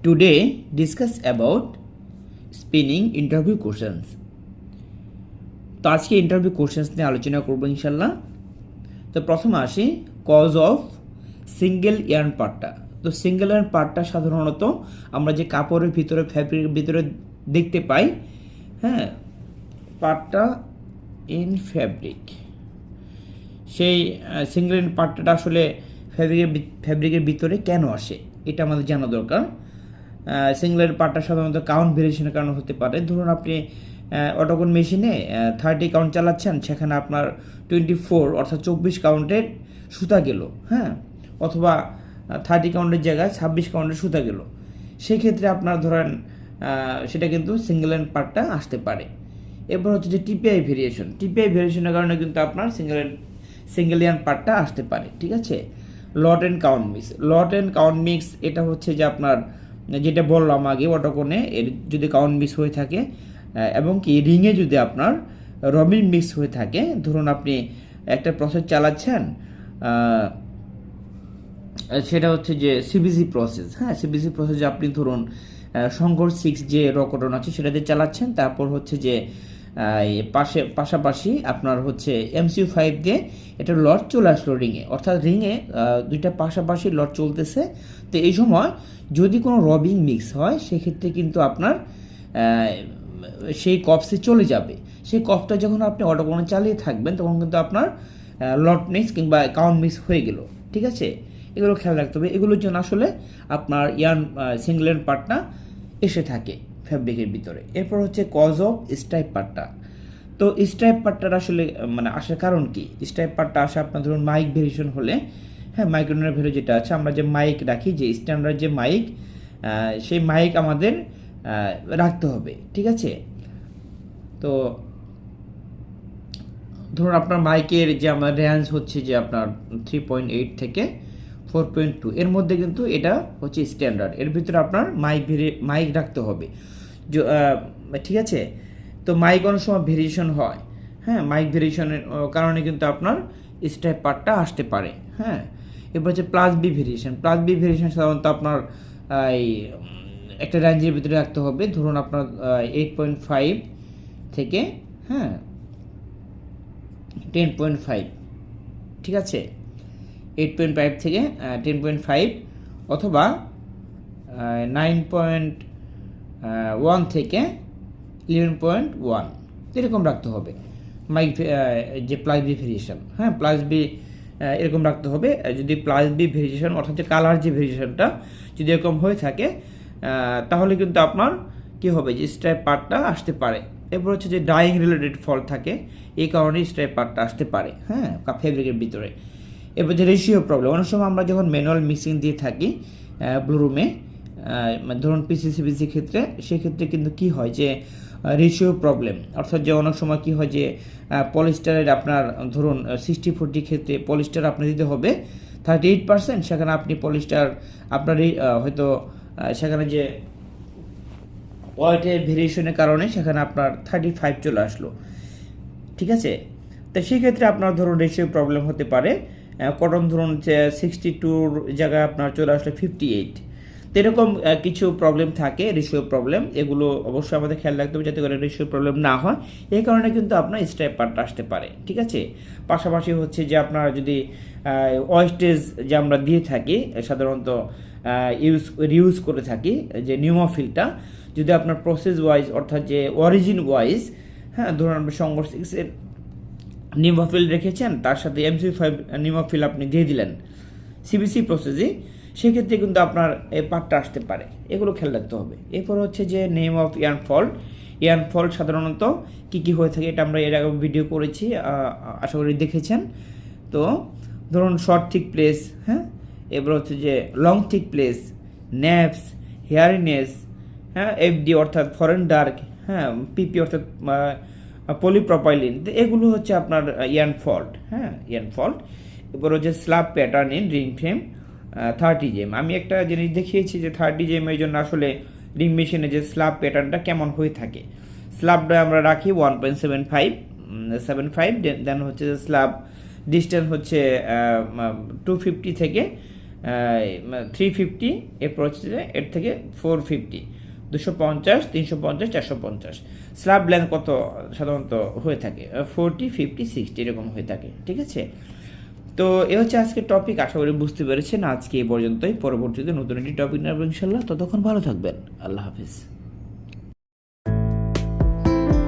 Today, discuss about spinning interview questions. তো আজকে interview questions নিয়ে আলোচনা করব ইনশাল্লাহ তো প্রথমে আসি কজ অফ সিঙ্গেল ইয়ার্ন পার্টটা তো সিঙ্গেল ইয়ার্ন পার্টটা সাধারণত আমরা যে কাপড়ের ভিতরে ফ্যাব্রিকের ভিতরে দেখতে পাই হ্যাঁ পার্টটা ইন ফ্যাব্রিক সেই সিঙ্গেল ইয়ার্ন পার্টটা আসলে ফ্যাব্রিকের ফ্যাব্রিকের ভিতরে কেন আসে? এটা আমাদের জানা দরকার। সিঙ্গেলের পার্টটা সাধারণত কাউন্ট ভেরিয়েশনের কারণে হতে পারে। ধরুন আপনি অটোকন মেশিনে থার্টি কাউন্ট চালাচ্ছেন, সেখানে আপনার টোয়েন্টি ফোর অর্থাৎ চব্বিশ কাউন্টের সুতা গেল হ্যাঁ? অথবা থার্টি কাউন্টের জায়গায় ছাব্বিশ কাউন্টের সুতা গেল। সেক্ষেত্রে আপনার ধরেন সেটা কিন্তু সিঙ্গেল অ্যান্ড পার্টটা আসতে পারে। এরপর হচ্ছে যে টিপিআই ভেরিয়েশন টিপিআই ভেরিয়েশনের কারণে কিন্তু আপনার সিঙ্গেল সিঙ্গেল ইয়ান পার্টটা আসতে পারে, ঠিক আছে? Lot and count mix lot and count mix এটা হচ্ছে যে আপনার যেটা বললাম আগে অটোকনে এর যদি কাউন্ট মিস হয়ে থাকে এবং কি রিংয়ে যদি আপনার রবিন মিক্স হয়ে থাকে, ধরুন আপনি একটা প্রসেস চালাচ্ছেন সেটা হচ্ছে যে সিবিসি প্রসেস হ্যাঁ সিবিসি প্রসেস আপনি ধরুন শঙ্কর সিক্স যে রকটন আছে সেটাতে চালাচ্ছেন, তারপর হচ্ছে যে পাশে পাশাপাশি আপনার হচ্ছে এমসিউ ফাইভ দিয়ে এটা লট চলে আসলো রিংয়ে। অর্থাৎ রিংয়ে দুইটা পাশাপাশি লট চলতেছে। তো এই সময় যদি কোনো রবিং মিক্স হয়, সেক্ষেত্রে কিন্তু আপনার সেই কপসে চলে যাবে। সেই কপটা যখন আপনি অটোকোনে চালিয়ে থাকবেন, তখন কিন্তু আপনার লট মিক্স কিংবা কাউন্ট মিক্স হয়ে গেল। ঠিক আছে? এগুলো খেয়াল রাখতে হবে। এগুলোর জন্য আসলে আপনার ইয়ান সিঙ্গলেন পার্টটা এসে থাকে। ফ্যাব্রিকের ভিতরে। এরপর হচ্ছে কজ অফ স্ট্রাইপ পার্টটা তো স্ট্রাইপ পার্টটার আসলে মানে আসার কারণ কি? স্ট্রাইপ পার্টটা আসে আপনার ধরুন মাইক ভেরিয়েশন হলে হ্যাঁ মাইক্রোনের ভেরিয়ে যেটা আছে, আমরা যে মাইক রাখি, যে স্ট্যান্ডার্ড যে মাইক সেই মাইক আমাদের রাখতে হবে, ঠিক আছে? তো ধরুন আপনার মাইকের যে আমার রেঞ্জ হচ্ছে যে আপনার থ্রি পয়েন্ট এইট থেকে ফোর পয়েন্ট টু এর মধ্যে কিন্তু এটা হচ্ছে স্ট্যান্ডার্ড এর ভিতরে আপনার মাইক মাইক রাখতে হবে। ঠিক আছে? তো মাইক অনেক সময় ভেরিয়েশন হয়। হ্যাঁ মাইক ভেরিয়েশনের কারণে কিন্তু আপনার স্টাইপ পার্টটা আসতে পারে। হ্যাঁ এরপর হচ্ছে plus B variation plus B variation সাধারণত আপনার এই একটা রেঞ্জের ভিতরে রাখতে হবে। ধরুন আপনার এইট পয়েন্ট ফাইভ থেকে হ্যাঁ টেন পয়েন্ট ফাইভ ঠিক আছে? এইট পয়েন্ট ফাইভ থেকে টেন পয়েন্ট ফাইভ অথবা নাইন পয়েন্ট ওয়ান থেকে ইলেভেন পয়েন্ট ওয়ান এরকম রাখতে হবে। মাইক যে প্লাস বি ভেরিয়েশন হ্যাঁ প্লাস বি এরকম রাখতে হবে। যদি প্লাস বি ভেরিয়েশন অর্থাৎ যে কালার যে ভেরিয়েশনটা যদি এরকম হয়ে থাকে তাহলে কিন্তু আপনার কি হবে? যে স্ট্রাইপ পার্টটা আসতে পারে। এরপর হচ্ছে যে ডাইং রিলেটেড ফল থাকে, এই কারণে স্ট্রাইপ পার্টটা আসতে পারে হ্যাঁ ফেব্রিকের ভিতরে। এরপর যে রেশিও প্রবলেম অনেক সময় আমরা যখন ম্যানুয়াল মিক্সিং দিয়ে থাকি ব্লু রুমে ধরুন পিসি সিবিসি ক্ষেত্রে, সেক্ষেত্রে কিন্তু কি হয় যে রেশিও প্রবলেম অর্থাৎ যে অনেক সময় কি হয় যে পলিস্টারের আপনার, ধরুন সিক্সটি ফোরটি ক্ষেত্রে পলিস্টার আপনি দিতে হবে থার্টি এইট পার্সেন্ট সেখানে আপনি পলিস্টার আপনার হয়তো সেখানে যে ওয়েটের ভেরিয়েশনের কারণে সেখানে আপনার থার্টি ফাইভ চলে আসলো। ঠিক আছে? তো সেক্ষেত্রে আপনার ধরুন রেশিও প্রবলেম হতে পারে। কটন ধরুন সিক্সটি টুর জায়গায় আপনার চলে আসলে ফিফটি এইট তো এরকম কিছু প্রবলেম থাকে রেশিও প্রবলেম এগুলো অবশ্যই আমাদের খেয়াল রাখতে হবে যাতে করে রেশিও প্রবলেম না হয়। এই কারণে কিন্তু আপনার স্ট্রাইপ পার্টটা আসতে পারে, ঠিক আছে? পাশাপাশি হচ্ছে যে আপনার যদি ওয়েস্টেজ যে আমরা দিয়ে থাকি, সাধারণত ইউজ রিউজ করে থাকি, যে নিউমোফিলটা যদি আপনার প্রসেস ওয়াইজ অর্থাৎ যে অরিজিন ওয়াইজ হ্যাঁ ধরুন আপনি সিক্সের নিমোফিল রেখেছেন, তার সাথে এমসি ফাইভ নিমোফিল আপনি দিয়ে দিলেন। সিবিসি প্রসেসে সেক্ষেত্রে কিন্তু আপনার এই পার্টটা আসতে পারে। এগুলো খেয়াল রাখতে হবে। এরপর হচ্ছে যে নেম অফ ইয়ান ফল্ট সাধারণত কী কী হয়ে থাকে এটা আমরা এর আগে ভিডিও করেছি আশা করি দেখেছেন। তো ধরুন শর্ট থিক প্লেস হ্যাঁ? এবার হচ্ছে যে long thick place naps hairiness হ্যাঁ? এফডি অর্থাৎ ফরেন ডার্ক হ্যাঁ? পিপি অর্থাৎ পলিপ্রপাইলিন এগুলো হচ্ছে আপনার ইয়ান ফল্ট হ্যাঁ? ইয়ান ফল্ট এবার হচ্ছে slub pattern in ring frame thirty জেম আমি একটা জিনিস দেখিয়েছি যে থার্টি জেমের জন্য আসলে রিং মেশিনে যে স্ল্যাব প্যাটার্নটা কেমন হয়ে থাকে। স্ল্যাবটা আমরা রাখি one point seven five seven five then হচ্ছে যে স্ল্যাব ডিস্টেন্স হচ্ছে টু ফিফটি থেকে থ্রি ফিফটি এরপর হচ্ছে যে এর থেকে ফোর ফিফটি দুশো পঞ্চাশ, তিনশো পঞ্চাশ, চারশো পঞ্চাশ। স্ল্যাব লেন্থ কত সাধারণত হয়ে থাকে? ফোরটি ফিফটি সিক্সটি এরকম হয়ে থাকে, ঠিক আছে? তো এ হচ্ছে আজকের টপিক আশা করি বুঝতে পেরেছেন। আজকে এই পর্যন্তই। পরবর্তীতে নতুন একটি টপিক নেব ইনশাল্লাহ ততক্ষণ ভালো থাকবেন। আল্লাহ হাফিজ।